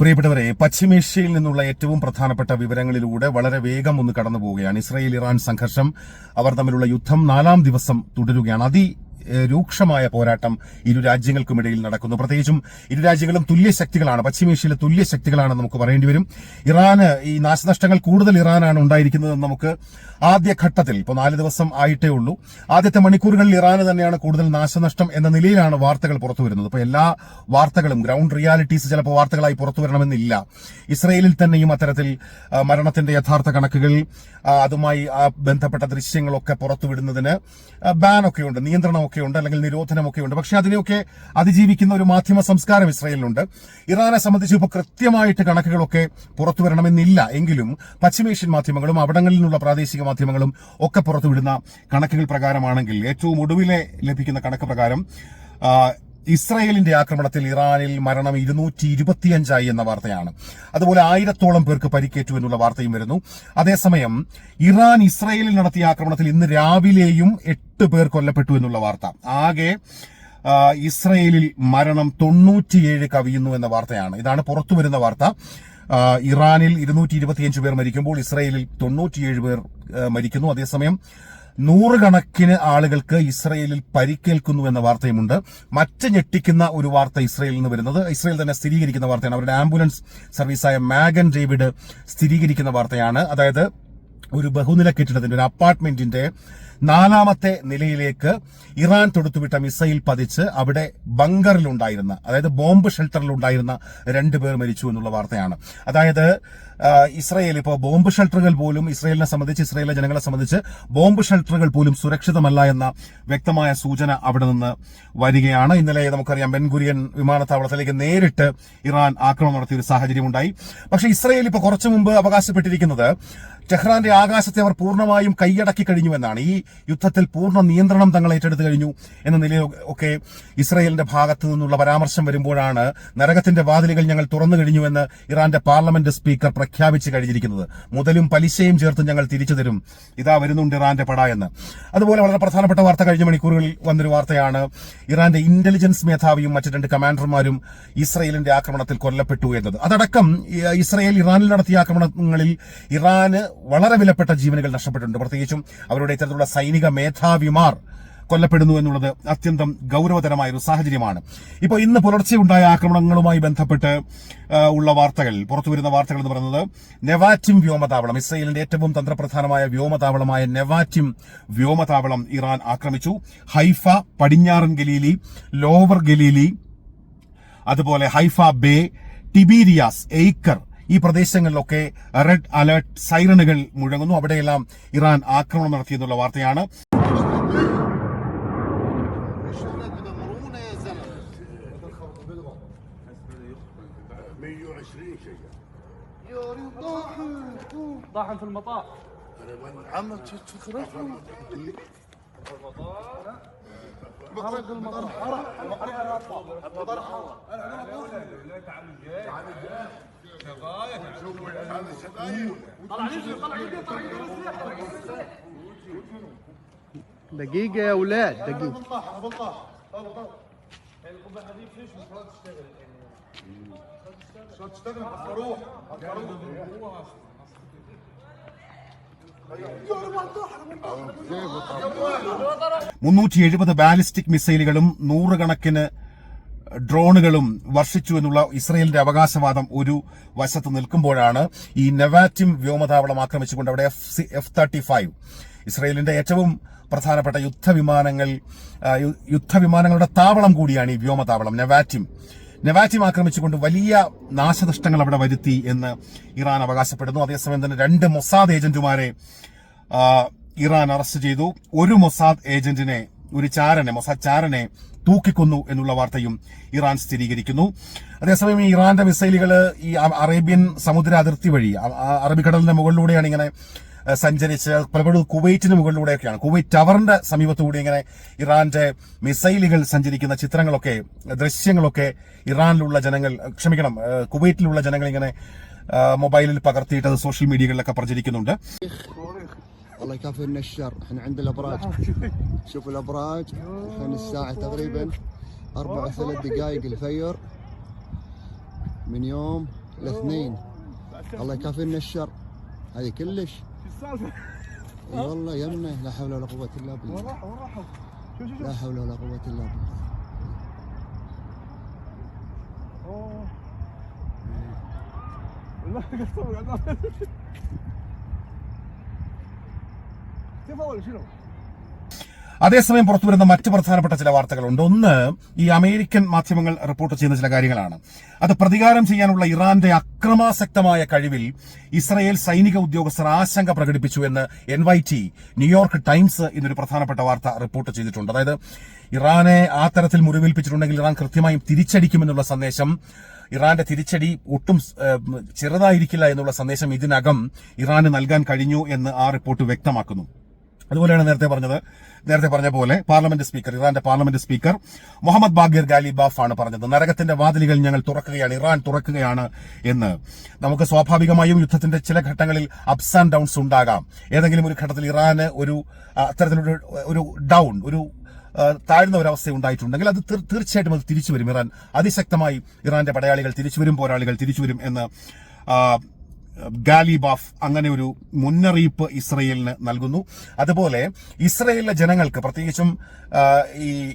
പ്രിയപ്പെട്ടവരെ പശ്ചിമേഷ്യയിൽ നിന്നുള്ള ഏറ്റവും പ്രധാനപ്പെട്ട വിവരങ്ങളിലൂടെ വളരെ വേഗം ഒന്ന് കടന്നു പോവുകയാണ് ഇസ്രായേൽ ഇറാൻ സംഘർഷം അവർ തമ്മിലുള്ള യുദ്ധം നാലാം ദിവസം തുടരുകയാണ്. അതി രൂക്ഷമായ പോരാട്ടം ഇരു രാജ്യങ്ങൾക്കുമിടയിൽ നടക്കുന്നു. പ്രത്യേകിച്ചും ഇരു രാജ്യങ്ങളും തുല്യ ശക്തികളാണ്. പശ്ചിമേഷ്യയിലെ തുല്യ ശക്തികളാണെന്ന് നമുക്ക് പറയേണ്ടി വരും. ഇറാന് ഈ നാശനഷ്ടങ്ങൾ കൂടുതൽ ഇറാനാണ് ഉണ്ടായിരിക്കുന്നതെന്ന് നമുക്ക് ആദ്യഘട്ടത്തിൽ ഇപ്പോൾ നാല് ദിവസം ആയിട്ടേ ഉള്ളൂ. ആദ്യത്തെ മണിക്കൂറുകളിൽ ഇറാന് തന്നെയാണ് കൂടുതൽ നാശനഷ്ടം എന്ന നിലയിലാണ് വാർത്തകൾ പുറത്തു വരുന്നത്. ഇപ്പോൾ എല്ലാ വാർത്തകളും ഗ്രൗണ്ട് റിയാലിറ്റീസ് ചിലപ്പോൾ വാർത്തകളായി പുറത്തു വരണമെന്നില്ല. ഇസ്രയേലിൽ തന്നെയും അത്തരത്തിൽ മരണത്തിന്റെ യഥാർത്ഥ കണക്കുകൾ അതുമായി ബന്ധപ്പെട്ട ദൃശ്യങ്ങളൊക്കെ പുറത്തുവിടുന്നതിന് ബാനൊക്കെയുണ്ട്. ബാനൊക്കെ നിയന്ത്രണമൊക്കെ ഉണ്ട് അല്ലെങ്കിൽ നിരോധനമൊക്കെ ഉണ്ട്. പക്ഷെ അതിനെയൊക്കെ അതിജീവിക്കുന്ന ഒരു മാധ്യമ സംസ്കാരം ഇസ്രയേലിലുണ്ട് ഇറാനെ സംബന്ധിച്ച് ഇപ്പോൾ കൃത്യമായിട്ട് കണക്കുകളൊക്കെ പുറത്തു വരണമെന്നില്ല. എങ്കിലും പശ്ചിമേഷ്യൻ മാധ്യമങ്ങളും അവിടങ്ങളിൽ നിന്നുള്ള പ്രാദേശിക മാധ്യമങ്ങളും ഒക്കെ പുറത്തുവിടുന്ന കണക്കുകൾ പ്രകാരമാണെങ്കിൽ ഏറ്റവും ഒടുവിലെ ലഭിക്കുന്ന കണക്ക് പ്രകാരം ഇസ്രായേലിന്റെ ആക്രമണത്തിൽ ഇറാനിൽ മരണം ഇരുന്നൂറ്റി ഇരുപത്തിയഞ്ചായി എന്ന വാർത്തയാണ്. അതുപോലെ ആയിരത്തോളം പേർക്ക് പരിക്കേറ്റു എന്നുള്ള വാർത്തയും വരുന്നു. അതേസമയം ഇറാൻ ഇസ്രായേലിൽ നടത്തിയ ആക്രമണത്തിൽ ഇന്ന് രാവിലെയും എട്ട് പേർ കൊല്ലപ്പെട്ടു എന്നുള്ള വാർത്ത. ആകെ ഇസ്രായേലിൽ മരണം തൊണ്ണൂറ്റിയേഴ് കവിയുന്നു എന്ന വാർത്തയാണ്. ഇതാണ് പുറത്തു വരുന്ന വാർത്ത. ഇറാനിൽ ഇരുന്നൂറ്റി ഇരുപത്തിയഞ്ച് പേർ മരിക്കുമ്പോൾ ഇസ്രയേലിൽ തൊണ്ണൂറ്റിയേഴ് പേർ മരിക്കുന്നു. അതേസമയം നൂറുകണക്കിന് ആളുകൾക്ക് ഇസ്രയേലിൽ പരിക്കേൽക്കുന്നു എന്ന വാർത്തയുമുണ്ട്. മറ്റ് ഞെട്ടിക്കുന്ന ഒരു വാർത്ത ഇസ്രയേലിൽ നിന്ന് വരുന്നത്. ഇസ്രയേൽ തന്നെ സ്ഥിരീകരിക്കുന്ന വാർത്തയാണ്. അവരുടെ ആംബുലൻസ് സർവീസായ മാഗൻ ഡേവിഡ് സ്ഥിരീകരിക്കുന്ന വാർത്തയാണ്. അതായത് ഒരു ബഹുനില കെട്ടിടത്തിന്റെ ഒരു അപ്പാർട്ട്മെന്റിന്റെ നാലാമത്തെ നിലയിലേക്ക് ഇറാൻ തൊടുത്തുവിട്ട മിസൈൽ പതിച്ച് അവിടെ ബങ്കറിലുണ്ടായിരുന്ന അതായത് ബോംബ് ഷെൽട്ടറിലുണ്ടായിരുന്ന രണ്ടുപേർ മരിച്ചു എന്നുള്ള വാർത്തയാണ്. അതായത് ഇസ്രയേൽ ഇപ്പോൾ ബോംബ് ഷെൽട്ടറുകൾ പോലും ഇസ്രയേലിനെ സംബന്ധിച്ച് ഇസ്രയേലിലെ ജനങ്ങളെ സംബന്ധിച്ച് ബോംബ് ഷെൽട്ടറുകൾ പോലും സുരക്ഷിതമല്ല എന്ന വ്യക്തമായ സൂചന അവിടെ നിന്ന് വരികയാണ്. ഇന്നലെ നമുക്കറിയാം ബെൻഗുരിയൻ വിമാനത്താവളത്തിലേക്ക് നേരിട്ട് ഇറാൻ ആക്രമണം നടത്തിയ ഒരു സാഹചര്യമുണ്ടായി. പക്ഷേ ഇസ്രയേൽ ഇപ്പോൾ കുറച്ചു മുമ്പ് അവകാശപ്പെട്ടിരിക്കുന്നത് ടെഹ്റാന്റെ ആകാശത്തെ അവർ പൂർണമായും കൈയടക്കി കഴിഞ്ഞുവെന്നാണ്. ഈ യുദ്ധത്തിൽ പൂർണ നിയന്ത്രണം തങ്ങൾ ഏറ്റെടുത്തു കഴിഞ്ഞു എന്ന നിലയിൽ ഒക്കെ ഇസ്രയേലിന്റെ ഭാഗത്തു നിന്നുള്ള പരാമർശം വരുമ്പോഴാണ് നരകത്തിന്റെ വാതിലുകൾ ഞങ്ങൾ തുറന്നു കഴിഞ്ഞുവെന്ന് ഇറാന്റെ പാർലമെന്റ് സ്പീക്കർ പ്രഖ്യാപിച്ചു കഴിഞ്ഞിരിക്കുന്നത്. മുതലും പലിശയും ചേർത്ത് ഞങ്ങൾ തിരിച്ചു തരും. ഇതാ വരുന്നുണ്ട് ഇറാന്റെ പട എന്ന്. അതുപോലെ വളരെ പ്രധാനപ്പെട്ട വാർത്ത കഴിഞ്ഞ മണിക്കൂറുകളിൽ വന്നൊരു വാർത്തയാണ് ഇറാന്റെ ഇന്റലിജൻസ് മേധാവിയും മറ്റു രണ്ട് കമാൻഡർമാരും ഇസ്രയേലിന്റെ ആക്രമണത്തിൽ കൊല്ലപ്പെട്ടു എന്നത്. അതടക്കം ഇസ്രയേൽ ഇറാനിൽ നടത്തിയ ആക്രമണങ്ങളിൽ ഇറാന് വളരെ വിലപ്പെട്ട ജീവനുകൾ നഷ്ടപ്പെട്ടിട്ടുണ്ട്. പ്രത്യേകിച്ചും അവരുടെ ഇത്തരത്തിലുള്ള സൈനിക മേധാവിമാർ കൊല്ലപ്പെടുന്നു എന്നുള്ളത് അത്യന്തം ഗൗരവതരമായ ഒരു സാഹചര്യമാണ്. ഇപ്പോൾ ഇന്ന് പുലർച്ചെ ഉണ്ടായ ആക്രമണങ്ങളുമായി ബന്ധപ്പെട്ട് ഉള്ള വാർത്തകൾ പുറത്തുവരുന്ന വാർത്തകൾ എന്ന് പറയുന്നത് നെവാറ്റിം വ്യോമതാവളം ഇസ്രയേലിന്റെ ഏറ്റവും തന്ത്രപ്രധാനമായ വ്യോമതാവളമായ നെവാറ്റിം വ്യോമതാവളം ഇറാൻ ആക്രമിച്ചു. ഹൈഫ പടിഞ്ഞാറൻ ഗലീലി ലോവർ ഗലീലി അതുപോലെ ഹൈഫ ബേ ടിബീരിയാസ് എയ്ക്കർ ഈ പ്രദേശങ്ങളിലൊക്കെ റെഡ് അലർട്ട് സൈറണുകൾ മുഴങ്ങുന്നു അവിടെയെല്ലാം ഇറാൻ ആക്രമണം നടത്തിയെന്നുള്ള വാർത്തയാണ് مرونة يا زلمه 120 شيء يا رضا طاحن في المطار عمك تخرجوا حرق المطر دقيقة يا أولاد دقيقة عشان تشتغل هتروح മുന്നൂറ്റി എഴുപത് ബാലിസ്റ്റിക് മിസൈലുകളും നൂറുകണക്കിന് ഡ്രോണുകളും വർഷിച്ചു എന്നുള്ള ഇസ്രയേലിന്റെ അവകാശവാദം ഒരു വശത്ത് നിൽക്കുമ്പോഴാണ് ഈ നെവാറ്റിം വ്യോമതാവളം ആക്രമിച്ചുകൊണ്ട് അവിടെ F C F thirty five ഇസ്രയേലിന്റെ ഏറ്റവും പ്രധാനപ്പെട്ട യുദ്ധവിമാനങ്ങൾ യുദ്ധവിമാനങ്ങളുടെ താവളം കൂടിയാണ് ഈ വ്യോമതാവളം നെവാറ്റിം. നെവാറ്റിം ആക്രമിച്ചുകൊണ്ട് വലിയ നാശനഷ്ടങ്ങൾ അവിടെ വരുത്തി എന്ന് ഇറാൻ അവകാശപ്പെടുന്നു. അതേസമയം തന്നെ രണ്ട് മൊസാദ് ഏജന്റുമാരെ ഇറാൻ അറസ്റ്റ് ചെയ്തു. ഒരു മൊസാദ് ഏജന്റിനെ ഒരു ചാരനെ മൊസാദ് ചാരനെ തൂക്കിക്കൊന്നു എന്നുള്ള വാർത്തയും ഇറാൻ സ്ഥിരീകരിക്കുന്നു. അതേസമയം ഇറാന്റെ മിസൈലുകൾ ഈ അറേബ്യൻ സമുദ്ര അതിർത്തി വഴി അറബിക്കടലിന്റെ മുകളിലൂടെയാണ് ഇങ്ങനെ സഞ്ചരിച്ച് പലപ്പോഴും കുവൈറ്റിന് മുകളിലൂടെയൊക്കെയാണ്. കുവൈറ്റ് ടവറിന്റെ സമീപത്തുകൂടി ഇങ്ങനെ ഇറാന്റെ മിസൈലുകൾ സഞ്ചരിക്കുന്ന ചിത്രങ്ങളൊക്കെ ദൃശ്യങ്ങളൊക്കെ ഇറാനിലുള്ള ജനങ്ങൾ ക്ഷമിക്കണം കുവൈറ്റിലുള്ള ജനങ്ങൾ ഇങ്ങനെ മൊബൈലിൽ പകർത്തിയിട്ട് സോഷ്യൽ മീഡിയകളിലൊക്കെ പ്രചരിക്കുന്നുണ്ട്. الله يكافئنا الشر. إحنا عند الأبراج. شوفوا الأبراج. الحين الساعة تقريبا أربع وثلاث دقائق الفجر من يوم الاثنين الله يكافئنا الشر. هذه كلش؟ إي والله يمنا لا حول ولا قوة إلا بالله؟ شوف شوف شوف لا حول ولا قوة إلا بالله. أوه. والله قصوا അതേസമയം പുറത്തു വരുന്ന മറ്റ് പ്രധാനപ്പെട്ട ചില വാർത്തകളുണ്ട്. ഒന്ന് ഈ അമേരിക്കൻ മാധ്യമങ്ങൾ റിപ്പോർട്ട് ചെയ്യുന്ന ചില കാര്യങ്ങളാണ്. അത് പ്രതികാരം ചെയ്യാനുള്ള ഇറാന്റെ അക്രമാസക്തമായ കഴിവിൽ ഇസ്രയേൽ സൈനിക ഉദ്യോഗസ്ഥർ ആശങ്ക പ്രകടിപ്പിച്ചു എന്ന് N Y T New York Times ഇന്നൊരു പ്രധാനപ്പെട്ട വാർത്ത റിപ്പോർട്ട് ചെയ്തിട്ടുണ്ട്. അതായത് ഇറാനെ ആ തരത്തിൽ മുറിവേൽപ്പിച്ചിട്ടുണ്ടെങ്കിൽ ഇറാൻ കൃത്യമായും തിരിച്ചടിക്കുമെന്നുള്ള സന്ദേശം ഇറാന്റെ തിരിച്ചടി ഒട്ടും ചെറുതായിരിക്കില്ല എന്നുള്ള സന്ദേശം ഇതിനകം ഇറാന് നൽകാൻ കഴിഞ്ഞു എന്ന് ആ റിപ്പോർട്ട് വ്യക്തമാക്കുന്നു. അതുപോലെയാണ് നേരത്തെ പറഞ്ഞത് നേരത്തെ പറഞ്ഞ പോലെ പാർലമെന്റ് സ്പീക്കർ ഇറാന്റെ parliament speaker Mohammad Bagher Ghalibaf ആണ് പറഞ്ഞത്. നരകത്തിന്റെ വാതിലുകൾ ഞങ്ങൾ തുറക്കുകയാണ് ഇറാൻ തുറക്കുകയാണ് എന്ന്. നമുക്ക് സ്വാഭാവികമായും യുദ്ധത്തിന്റെ ചില ഘട്ടങ്ങളിൽ അപ്സ് ആൻഡ് ഡൗൺസ് ഉണ്ടാകാം. ഏതെങ്കിലും ഒരു ഘട്ടത്തിൽ ഇറാന് ഒരു അത്തരത്തിലൊരു ഒരു ഡൗൺ ഒരു താഴ്ന്ന ഒരവസ്ഥ ഉണ്ടായിട്ടുണ്ടെങ്കിൽ അത് തീർച്ചയായിട്ടും അത് തിരിച്ചു വരും ഇറാൻ അതിശക്തമായി ഇറാന്റെ പടയാളികൾ തിരിച്ചു വരും പോരാളികൾ തിരിച്ചു വരും എന്ന് ഗാലിബാഫ് അങ്ങനെ ഒരു മുന്നറിയിപ്പ് ഇസ്രയേലിന് നൽകുന്നു. അതുപോലെ ഇസ്രയേലിലെ ജനങ്ങൾക്ക് പ്രത്യേകിച്ചും ഈ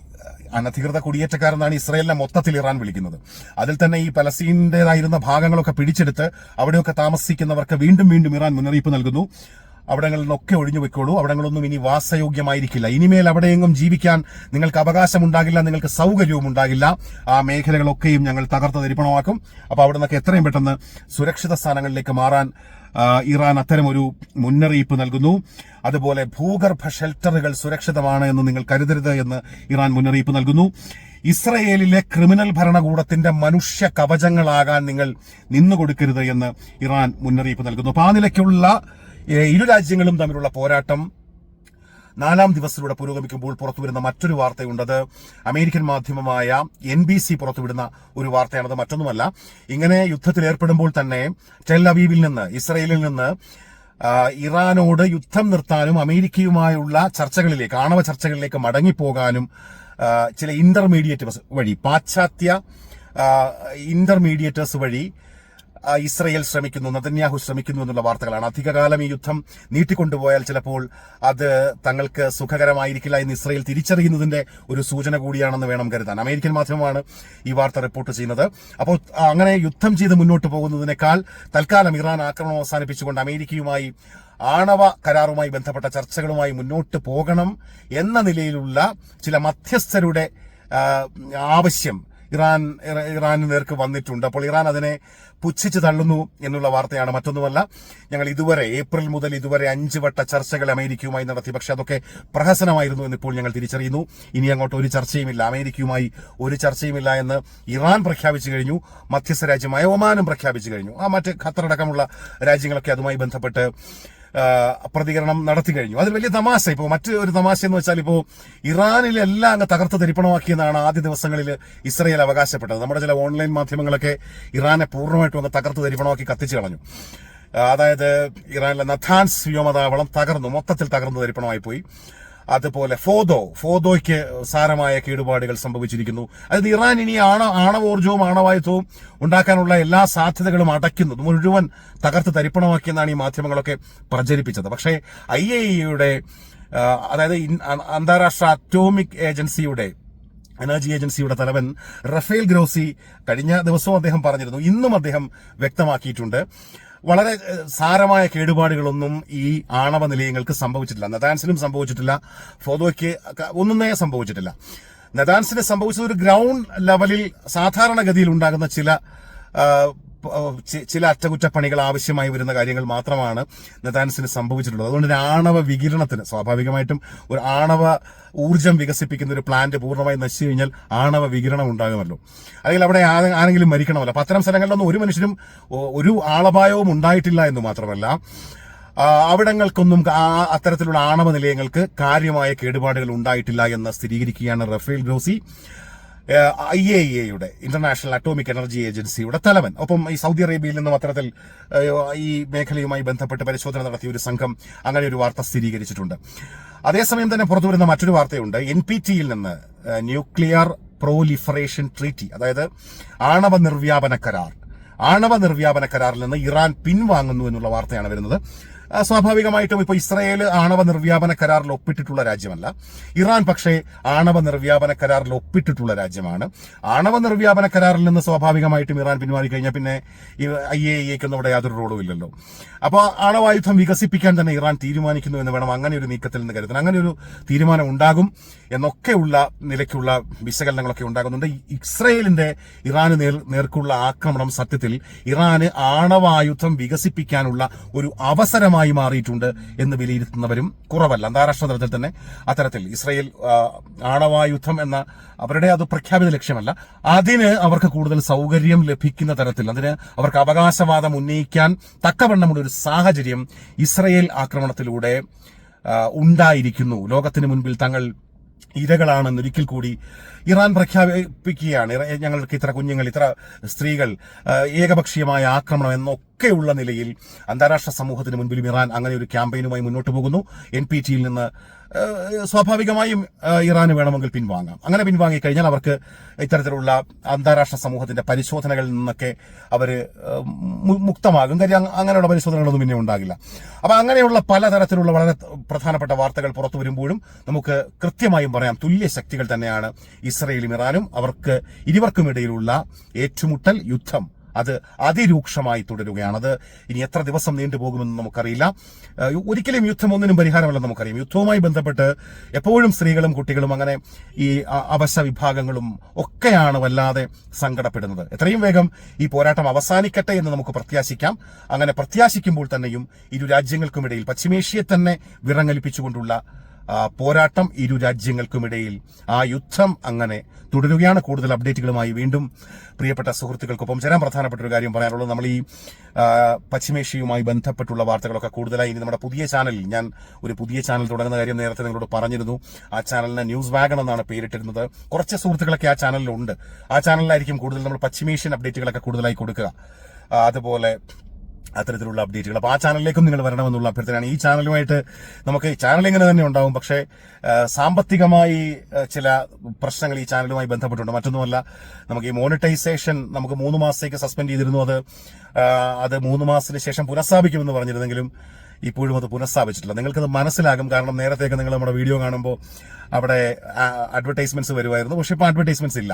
അനധികൃത കുടിയേറ്റക്കാരെന്നാണ് ഇസ്രയേലിനെ മൊത്തത്തിൽ ഇറാൻ വിളിക്കുന്നത്. അതിൽ തന്നെ ഈ പലസ്തീന്റെതായിരുന്ന ഭാഗങ്ങളൊക്കെ പിടിച്ചെടുത്ത് അവിടെയൊക്കെ താമസിക്കുന്നവർക്ക് വീണ്ടും വീണ്ടും ഇറാൻ മുന്നറിയിപ്പ് നൽകുന്നു. അവിടങ്ങളിൽ നിന്നൊക്കെ ഒഴിഞ്ഞു വെക്കോളൂ അവിടങ്ങളൊന്നും ഇനി വാസയോഗ്യമായിരിക്കില്ല. ഇനിമേൽ അവിടെയെങ്ങും ജീവിക്കാൻ നിങ്ങൾക്ക് അവകാശമുണ്ടാകില്ല നിങ്ങൾക്ക് സൗകര്യവും ഉണ്ടാകില്ല. ആ മേഖലകളൊക്കെയും ഞങ്ങൾ തകർത്ത് തരിപ്പണമാക്കും അപ്പോൾ അവിടെ നിന്നൊക്കെ എത്രയും പെട്ടെന്ന് സുരക്ഷിത സ്ഥാനങ്ങളിലേക്ക് മാറാൻ ഇറാൻ അത്തരമൊരു മുന്നറിയിപ്പ് നൽകുന്നു. അതുപോലെ ഭൂഗർഭ ഷെൽട്ടറുകൾ സുരക്ഷിതമാണ് എന്ന് നിങ്ങൾ കരുതരുത് എന്ന് ഇറാൻ മുന്നറിയിപ്പ് നൽകുന്നു. ഇസ്രയേലിലെ ക്രിമിനൽ ഭരണകൂടത്തിന്റെ മനുഷ്യ കവചങ്ങളാകാൻ നിങ്ങൾ നിന്നുകൊടുക്കരുത് എന്ന് ഇറാൻ മുന്നറിയിപ്പ് നൽകുന്നു. അപ്പൊ ആ നിലയ്ക്കുള്ള ഇരു രാജ്യങ്ങളും തമ്മിലുള്ള പോരാട്ടം നാലാം ദിവസത്തിലൂടെ പുരോഗമിക്കുമ്പോൾ പുറത്തുവരുന്ന മറ്റൊരു വാർത്തയുണ്ടത്. അമേരിക്കൻ മാധ്യമമായ എൻ ബി സി പുറത്തുവിടുന്ന ഒരു വാർത്തയാണത്. മറ്റൊന്നുമല്ല ഇങ്ങനെ യുദ്ധത്തിൽ ഏർപ്പെടുമ്പോൾ തന്നെ ടെൽ അവീവിൽ നിന്ന് ഇസ്രയേലിൽ നിന്ന് ഇറാനോട് യുദ്ധം നിർത്താനും അമേരിക്കയുമായുള്ള ചർച്ചകളിലേക്ക് ആണവ ചർച്ചകളിലേക്ക് മടങ്ങിപ്പോകാനും ചില ഇന്റർമീഡിയറ്റ് വഴി പാശ്ചാത്യ ഇന്റർമീഡിയറ്റേഴ്സ് വഴി ഇസ്രയേൽ ശ്രമിക്കുന്നു നദന്യാഹു ശ്രമിക്കുന്നു എന്നുള്ള വാർത്തകളാണ്. അധികകാലം ഈ യുദ്ധം നീട്ടിക്കൊണ്ടുപോയാൽ ചിലപ്പോൾ അത് തങ്ങൾക്ക് സുഖകരമായിരിക്കില്ല എന്ന് ഇസ്രയേൽ തിരിച്ചറിയുന്നതിന്റെ ഒരു സൂചന കൂടിയാണെന്ന് വേണം കരുതാൻ. അമേരിക്കൻ മാധ്യമമാണ് ഈ വാർത്ത റിപ്പോർട്ട് ചെയ്യുന്നത്. അപ്പോൾ അങ്ങനെ യുദ്ധം ചെയ്ത് മുന്നോട്ട് പോകുന്നതിനേക്കാൾ തൽക്കാലം ഇറാൻ ആക്രമണം അവസാനിപ്പിച്ചുകൊണ്ട് അമേരിക്കയുമായി ആണവ കരാറുമായി ബന്ധപ്പെട്ട ചർച്ചകളുമായി മുന്നോട്ട് പോകണം എന്ന നിലയിലുള്ള ചില മധ്യസ്ഥരുടെ ആവശ്യം ഇറാൻ ഇറാൻ നേർക്ക് വന്നിട്ടുണ്ട്. അപ്പോൾ ഇറാൻ അതിനെ പുച്ഛിച്ച് തള്ളുന്നു എന്നുള്ള വാർത്തയാണ് മറ്റൊന്നുമല്ല. ഞങ്ങൾ ഇതുവരെ ഏപ്രിൽ മുതൽ ഇതുവരെ അഞ്ച് വട്ട ചർച്ചകൾ അമേരിക്കയുമായി നടത്തി. പക്ഷെ അതൊക്കെ പ്രഹസനമായിരുന്നു എന്നിപ്പോൾ ഞങ്ങൾ തിരിച്ചറിയുന്നു. ഇനി അങ്ങോട്ട് ഒരു ചർച്ചയുമില്ല. അമേരിക്കയുമായി ഒരു ചർച്ചയുമില്ല എന്ന് ഇറാൻ പ്രഖ്യാപിച്ചു കഴിഞ്ഞു. മധ്യസ്ഥ രാജ്യമായ ഒമാനും പ്രഖ്യാപിച്ചു കഴിഞ്ഞു. ആ മറ്റ് ഖത്തറടക്കമുള്ള രാജ്യങ്ങളൊക്കെ അതുമായി ബന്ധപ്പെട്ട് പ്രതികരണം നടത്തി കഴിഞ്ഞു. അതിൽ വലിയ തമാശ. ഇപ്പോൾ മറ്റു ഒരു തമാശ എന്ന് വെച്ചാൽ ഇപ്പോൾ ഇറാനിലെല്ലാം അങ്ങ് തകർത്ത് തരിപ്പണമാക്കിയെന്നാണ് ആദ്യ ദിവസങ്ങളിൽ ഇസ്രയേൽ അവകാശപ്പെട്ടത്. നമ്മുടെ ചില ഓൺലൈൻ മാധ്യമങ്ങളൊക്കെ ഇറാനെ പൂർണമായിട്ടും അങ്ങ് തകർത്ത് തരിപ്പണമാക്കി കത്തിച്ചു കളഞ്ഞു. അതായത് ഇറാനിലെ നഥാൻസ് വ്യോമതാവളം തകർന്നു. മൊത്തത്തിൽ തകർന്നു തരിപ്പണമായി പോയി. അതുപോലെ ഫോദോ ഫോദോയ്ക്ക് സാരമായ കേടുപാടുകൾ സംഭവിച്ചിരിക്കുന്നു. അതായത് ഇറാൻ ഇനി ആണ ആണവോർജവും ആണവായുധവും ഉണ്ടാക്കാനുള്ള എല്ലാ സാധ്യതകളും അടയ്ക്കുന്നു മുഴുവൻ തകർത്ത് തരിപ്പണമാക്കിയെന്നാണ് ഈ മാധ്യമങ്ങളൊക്കെ പ്രചരിപ്പിച്ചത്. പക്ഷേ ഐ എ ഇയുടെ അതായത് അന്താരാഷ്ട്ര അറ്റോമിക് ഏജൻസിയുടെ എനർജി ഏജൻസിയുടെ തലവൻ റഫേൽ ഗ്രോസി കഴിഞ്ഞ ദിവസവും അദ്ദേഹം പറഞ്ഞിരുന്നു. ഇന്നും അദ്ദേഹം വ്യക്തമാക്കിയിട്ടുണ്ട്. വളരെ സാരമായ കേടുപാടുകളൊന്നും ഈ ആണവ നിലയങ്ങൾക്ക് സംഭവിച്ചിട്ടില്ല. നദാൻസിനും സംഭവിച്ചിട്ടില്ല. ഫോദോയ്ക്ക് ഒന്നുമേ സംഭവിച്ചിട്ടില്ല. നദാൻസിനെ സംഭവിച്ചത് ഒരു ഗ്രൗണ്ട് ലെവലിൽ സാധാരണഗതിയിൽ ഉണ്ടാകുന്ന ചില ചില അറ്റകുറ്റപ്പണികൾ ആവശ്യമായി വരുന്ന കാര്യങ്ങൾ മാത്രമാണ് നെതാൻസിന് സംഭവിച്ചിട്ടുള്ളത്. അതുകൊണ്ട് ആണവ വികിരണത്തിന് സ്വാഭാവികമായിട്ടും ഒരു ആണവ ഊർജം വികസിപ്പിക്കുന്ന ഒരു പ്ലാന്റ് പൂർണമായി നശിച്ചു കഴിഞ്ഞാൽ ആണവ വികിരണം ഉണ്ടാകുമല്ലോ. അല്ലെങ്കിൽ അവിടെ ആരെങ്കിലും മരിക്കണമല്ലോ. അപ്പൊ അത്തരം സ്ഥലങ്ങളിലൊന്നും ഒരു മനുഷ്യനും ഒരു ആളപായവും ഉണ്ടായിട്ടില്ല എന്ന് മാത്രമല്ല അവിടങ്ങൾക്കൊന്നും അത്തരത്തിലുള്ള ആണവ നിലയങ്ങൾക്ക് കാര്യമായ കേടുപാടുകൾ ഉണ്ടായിട്ടില്ല എന്ന് സ്ഥിരീകരിക്കുകയാണ് റഫേൽ ഗ്രോസി ഐ എ എയുടെ ഇന്റർനാഷണൽ അറ്റോമിക് എനർജി ഏജൻസിയുടെ തലവൻ. ഒപ്പം ഈ സൗദി അറേബ്യയിൽ നിന്നും അത്തരത്തിൽ ഈ മേഖലയുമായി ബന്ധപ്പെട്ട് പരിശോധന നടത്തിയ ഒരു സംഘം അങ്ങനെ ഒരു വാർത്ത സ്ഥിരീകരിച്ചിട്ടുണ്ട്. അതേസമയം തന്നെ പുറത്തുവരുന്ന മറ്റൊരു വാർത്തയുണ്ട്. എൻ പി ടിയിൽ നിന്ന് ന്യൂക്ലിയർ പ്രോലിഫറേഷൻ ട്രീറ്റി അതായത് ആണവ നിർവ്യാപന കരാർ. ആണവ നിർവ്യാപന കരാറിൽ നിന്ന് ഇറാൻ പിൻവാങ്ങുന്നു എന്നുള്ള വാർത്തയാണ് വരുന്നത്. സ്വാഭാവികമായിട്ടും ഇപ്പോൾ ഇസ്രയേൽ ആണവ നിർവ്യാപന കരാറിൽ ഒപ്പിട്ടിട്ടുള്ള രാജ്യമല്ല. ഇറാൻ പക്ഷേ ആണവ നിർവ്യാപന കരാറിൽ ഒപ്പിട്ടിട്ടുള്ള രാജ്യമാണ്. ആണവ നിർവ്യാപന കരാറിൽ നിന്ന് സ്വാഭാവികമായിട്ടും ഇറാൻ പിന്മാറി കഴിഞ്ഞാൽ പിന്നെ ഐ എ ഇക്കൊന്നും അവിടെ യാതൊരു റോളും ഇല്ലല്ലോ. അപ്പോൾ ആണവായുധം വികസിപ്പിക്കാൻ തന്നെ ഇറാൻ തീരുമാനിക്കുന്നു എന്ന് വേണം അങ്ങനെ ഒരു നീക്കത്തിൽ നിന്ന് കരുതുന്നത് അങ്ങനെ ഒരു തീരുമാനം ഉണ്ടാകും എന്നൊക്കെയുള്ള നിലയ്ക്കുള്ള വിശകലനങ്ങളൊക്കെ ഉണ്ടാകുന്നുണ്ട്. ഇസ്രയേലിന്റെ ഇറാന് നേർ നേർക്കുള്ള ആക്രമണം സത്യത്തിൽ ഇറാന് ആണവായുധം വികസിപ്പിക്കാനുള്ള ഒരു അവസരമായി മാറിയിട്ടുണ്ട് എന്ന് വിലയിരുത്തുന്നവരും കുറവല്ല. അന്താരാഷ്ട്ര തലത്തിൽ തന്നെ അത്തരത്തിൽ ഇസ്രയേൽ ആണവായുധം എന്ന അവരുടെ അത് പ്രഖ്യാപിത ലക്ഷ്യമല്ല. അതിന് അവർക്ക് കൂടുതൽ സൗകര്യം ലഭിക്കുന്ന തരത്തിൽ അതിന് അവർക്ക് അവകാശവാദം ഉന്നയിക്കാൻ തക്കവണ്ണമുള്ള ഒരു സാഹചര്യം ഇസ്രയേൽ ആക്രമണത്തിലൂടെ ഉണ്ടായിരിക്കുന്നു. ലോകത്തിന് മുൻപിൽ തങ്ങൾ ഇരകളാണെന്ന് ഒരിക്കൽ കൂടി ഇറാൻ പ്രഖ്യാപിക്കുകയാണ്. ഞങ്ങൾക്ക് ഇത്ര കുഞ്ഞുങ്ങൾ ഇത്ര സ്ത്രീകൾ ഏകപക്ഷീയമായ ആക്രമണം എന്നൊക്കെയുള്ള നിലയിൽ അന്താരാഷ്ട്ര സമൂഹത്തിന് മുൻപിലും ഇറാൻ അങ്ങനെ ഒരു ക്യാമ്പയിനുമായി മുന്നോട്ട് പോകുന്നു. എൻ പി ടിയിൽ നിന്ന് സ്വാഭാവികമായും ഇറാന് വേണമെങ്കിൽ പിൻവാങ്ങാം. അങ്ങനെ പിൻവാങ്ങിക്കഴിഞ്ഞാൽ അവർക്ക് ഇത്തരത്തിലുള്ള അന്താരാഷ്ട്ര സമൂഹത്തിന്റെ പരിശോധനകളിൽ നിന്നൊക്കെ അവർ മുക്തമാകും. കാര്യം അങ്ങ- അങ്ങനെയുള്ള പരിശോധനകളൊന്നും പിന്നെ ഉണ്ടാകില്ല. അപ്പൊ അങ്ങനെയുള്ള പലതരത്തിലുള്ള വളരെ പ്രധാനപ്പെട്ട വാർത്തകൾ പുറത്തു വരുമ്പോഴും നമുക്ക് കൃത്യമായും പറയാം തുല്യ ശക്തികൾ തന്നെയാണ് ഇസ്രയേലും ഇറാനും. അവർക്ക് ഇരുവർക്കും ഇടയിലുള്ള ഏറ്റുമുട്ടൽ യുദ്ധം അത് അതിരൂക്ഷമായി തുടരുകയാണ്. അത് ഇനി എത്ര ദിവസം നീണ്ടുപോകുമെന്ന് നമുക്കറിയില്ല. ഒരിക്കലും യുദ്ധം ഒന്നിനും പരിഹാരമല്ലെന്ന് നമുക്കറിയാം. യുദ്ധവുമായി ബന്ധപ്പെട്ട് എപ്പോഴും സ്ത്രീകളും കുട്ടികളും അങ്ങനെ ഈ അവശ വിഭാഗങ്ങളും ഒക്കെയാണ് വല്ലാതെ സങ്കടപ്പെടുന്നത്. എത്രയും വേഗം ഈ പോരാട്ടം അവസാനിക്കട്ടെ എന്ന് നമുക്ക് പ്രത്യാശിക്കാം. അങ്ങനെ പ്രത്യാശിക്കുമ്പോൾ തന്നെയും ഇരു രാജ്യങ്ങൾക്കുമിടയിൽ പശ്ചിമേഷ്യയെ തന്നെ വിറങ്ങലിപ്പിച്ചുകൊണ്ടുള്ള പോരാട്ടം ഇരു രാജ്യങ്ങൾക്കുമിടയിൽ ആ യുദ്ധം അങ്ങനെ തുടരുകയാണ്. കൂടുതൽ അപ്ഡേറ്റുകളുമായി വീണ്ടും പ്രിയപ്പെട്ട സുഹൃത്തുക്കൾക്കൊപ്പം ചേരാൻ പ്രധാനപ്പെട്ട ഒരു കാര്യം പറയാനുള്ളത് നമ്മൾ ഈ പശ്ചിമേഷ്യയുമായി ബന്ധപ്പെട്ടുള്ള വാർത്തകളൊക്കെ കൂടുതലായി. ഇനി നമ്മുടെ പുതിയ ചാനലിൽ ഞാൻ ഒരു പുതിയ ചാനൽ തുടങ്ങുന്ന കാര്യം നേരത്തെ നിങ്ങളോട് പറഞ്ഞിരുന്നു. ആ ചാനലിന് ന്യൂസ് വാഗൺ എന്നാണ് പേരിട്ടിരുന്നത്. കുറച്ച് സുഹൃത്തുക്കളൊക്കെ ആ ചാനലിലുണ്ട്. ആ ചാനലിലായിരിക്കും കൂടുതൽ നമ്മൾ പശ്ചിമേഷ്യൻ അപ്ഡേറ്റുകളൊക്കെ കൂടുതലായി കൊടുക്കുക. അതുപോലെ അത്തരത്തിലുള്ള അപ്ഡേറ്റുകൾ അപ്പോൾ ആ ചാനലിലേക്കും നിങ്ങൾ വരണമെന്നുള്ള അഭ്യർത്ഥനയാണ്. ഈ ചാനലുമായിട്ട് നമുക്ക് ചാനൽ ഇങ്ങനെ തന്നെ ഉണ്ടാവും. പക്ഷേ സാമ്പത്തികമായി ചില പ്രശ്നങ്ങൾ ഈ ചാനലുമായി ബന്ധപ്പെട്ടുണ്ട് മറ്റൊന്നുമല്ല നമുക്ക് ഈ മോണിറ്റൈസേഷൻ നമുക്ക് മൂന്ന് മാസത്തേക്ക് സസ്പെൻഡ് ചെയ്തിരുന്നു. അത് അത് മൂന്ന് മാസത്തിന് ശേഷം പുനഃസ്ഥാപിക്കുമെന്ന് പറഞ്ഞിരുന്നെങ്കിലും ഇപ്പോഴും അത് പുനഃസ്ഥാപിച്ചിട്ടില്ല. നിങ്ങൾക്കത് മനസ്സിലാകും. കാരണം നേരത്തേക്ക് നിങ്ങൾ നമ്മുടെ വീഡിയോ കാണുമ്പോൾ അവിടെ അഡ്വർടൈസ്മെന്റ്സ് വരുമായിരുന്നു. പക്ഷേ ഇപ്പോൾ അഡ്വർടൈസ്മെന്റ്സ് ഇല്ല.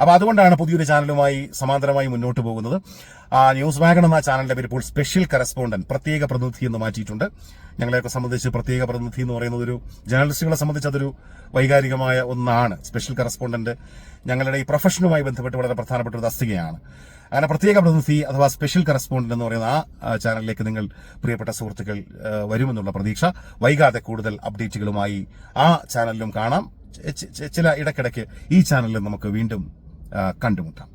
അപ്പോൾ അതുകൊണ്ടാണ് പുതിയൊരു ചാനലുമായി സമാന്തരമായി മുന്നോട്ട് പോകുന്നത്. ന്യൂസ് വാഗൺ എന്ന ചാനലിന്റെ പേര് ഇപ്പോൾ സ്പെഷ്യൽ കറസ്പോണ്ടന്റ് പ്രത്യേക പ്രതിനിധി എന്ന് മാറ്റിയിട്ടുണ്ട്. ഞങ്ങളെയൊക്കെ സംബന്ധിച്ച് പ്രത്യേക പ്രതിനിധി എന്ന് പറയുന്നത് ഒരു ജേർണലിസ്റ്റുകളെ സംബന്ധിച്ച് അതൊരു വൈകാരികമായ ഒന്നാണ്. സ്പെഷ്യൽ കറസ്പോണ്ടന്റ് ഞങ്ങളുടെ ഈ പ്രൊഫഷനുമായി ബന്ധപ്പെട്ട് വളരെ പ്രധാനപ്പെട്ട ഒരു തസ്തികയാണ്. അങ്ങനെ പ്രത്യേക പ്രതിനിധി അഥവാ സ്പെഷ്യൽ കറസ്പോണ്ടന്റ് എന്ന് പറയുന്ന ആ ചാനലിലേക്ക് നിങ്ങൾ പ്രിയപ്പെട്ട സുഹൃത്തുക്കൾ വരുമെന്നുള്ള പ്രതീക്ഷ. വൈകാതെ കൂടുതൽ അപ്ഡേറ്റുകളുമായി ആ ചാനലിലും കാണാം. ചില ഇടയ്ക്കിടയ്ക്ക് ഈ ചാനലിൽ നമുക്ക് വീണ്ടും കണ്ടുമുട്ടാം.